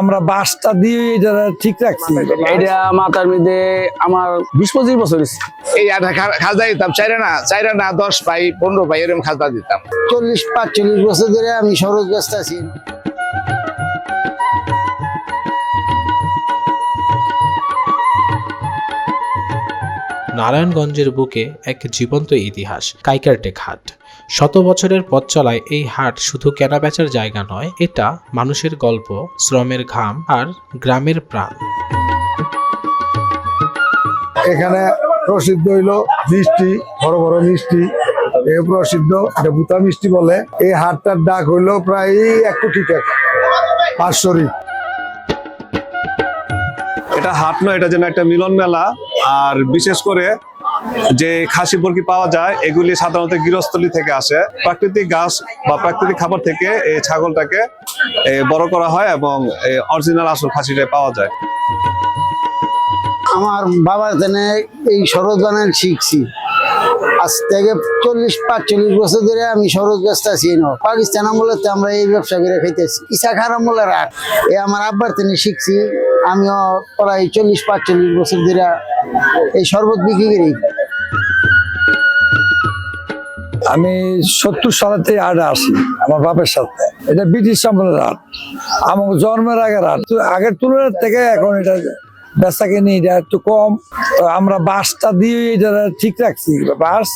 আমরা বাসটা দিয়ে এটা ঠিক রাখছি। এটা মাথার মধ্যে আমার বিশ পঁচিশ বছর এই খাজা দিতাম চাইরা না চাইরা না দশ পাই পনেরো পাই এরকম খাজা দিতাম। চল্লিশ পাঁচচল্লিশ বছর ধরে আমি সড়কগ্রস্ত আছি। নারায়ণগঞ্জের বুকে এক জীবন্ত ইতিহাস কাইকারটেক হাট শত বছরের পথ চলায় এই হাট শুধু কেনাবেচার জায়গা নয় এটা মানুষের গল্প শ্রমের ঘাম আর গ্রামের প্রাণ। এখানে প্রসিদ্ধ হইল মিষ্টি বড় বড় মিষ্টি। এ প্রসিদ্ধ এটা বুতা মিষ্টি বলে। এই হাটটার ডাক হইল প্রায় এক কোটি টাকা পাঁচশোরি এটা হাট নয় এটা যেন একটা মিলন মেলা। আর বিশেষ করে যে খাসি মুরগি পাওয়া যায়, এগুলি সাধারণত গৃহস্থলী থেকে আসে। প্রাকৃতিক গাছ বা প্রাকৃতিক খাবার থেকে এই ছাগলটাকে বড় করা হয় এবং অরিজিনাল আসল খাসিটা পাওয়া যায়। আমার বাবার জেনে এই বানান শিখছি। আজ থেকে চল্লিশ, পাঁচচল্লিশ বছর ধরে আমি সড়কগ্রস্ত আছি ন। পাকিস্তান আমলে তো আমরা এই ব্যবসা করে খাইতেছি। ইসা খার আমলের আট। এ আমার আব্বার থেকে শিখছি, আমিও প্রায় চল্লিশ, পাঁচচল্লিশ বছর ধরে এই শরবত বিক্রি করি। আমি সত্তর সালেতে আডে আসি, আমার বাপের সাথে। এটা ব্রিটিশ আমলের রাত। আমার জন্মের আগে রাত। আগের তুলনার থেকে এখন এটা বেচা কিনি এটা একটু কম। আমরা বাসটা দিয়ে এটা ঠিক রাখছি, বাস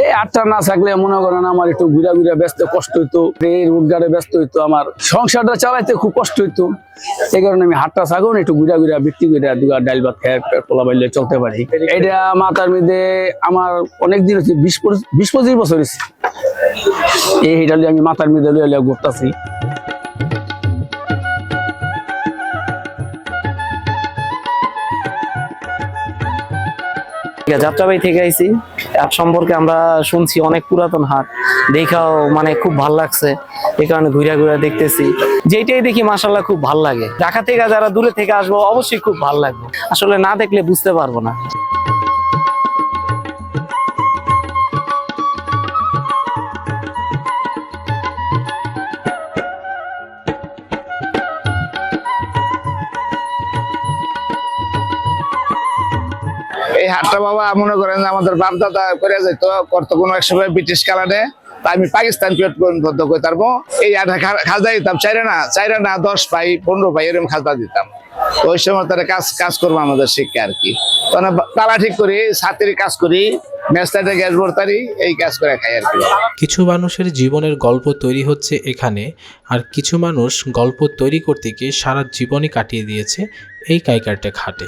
এই আটটা না থাকলে মনে করেন আমার একটু ঘুরা ঘুরা ব্যস্ত কষ্ট হইতো, এই রোজগারে ব্যস্ত হইতো, আমার সংসারটা চালাইতে খুব কষ্ট হইতো। এই কারণে আমি হাটটা থাকুন একটু ঘুরা ঘুরা বিক্রি করে দুগা ডাইল ভাত খেয়ে পোলা বাইলে চলতে পারি। এটা মাথার মধ্যে আমার অনেক দিন হচ্ছে বিশ বিশ পঁচিশ বছর হয়েছে। এই এটা আমি মাথার মধ্যে লইয়া ঘুরতাছি। যাত্রাবাড়ি থেকে আইছি। হাট সম্পর্কে আমরা শুনছি অনেক পুরাতন হাট। দেখাও মানে খুব ভালো লাগছে। এই কারণে ঘুরা ঘুরা দেখতেছি। যেটাই দেখি মাসাল্লাহ খুব ভালো লাগে। ঢাকা থেকে যারা দূরে থেকে আসব, অবশ্যই খুব ভালো লাগবে। আসলে না দেখলে বুঝতে পারব না। এই হাটটা বাবা মনে করেন আমাদের বাপ দাদা করে যেত, করতো কোনো এক সময় ব্রিটিশ কালারে আমি পাকিস্তান পেট পর্যন্ত করতে পারব এই খা- খাজা দিতাম, চাইরা না চাইরা না দশ পাই, পনেরো পাই এরকম খাজা দিতাম। ওই সময় তারা কাজ কাজ করব আমাদের শিক্ষা আর কি। তারা ঠিক করি ছাত্রী কাজ করি এই কাজ করে আর কি। কিছু মানুষের জীবনের গল্প তৈরি হচ্ছে এখানে, আর কিছু মানুষ গল্প তৈরি করতে গিয়ে সারা জীবনই কাটিয়ে দিয়েছে এই কাইকারটেক হাটে।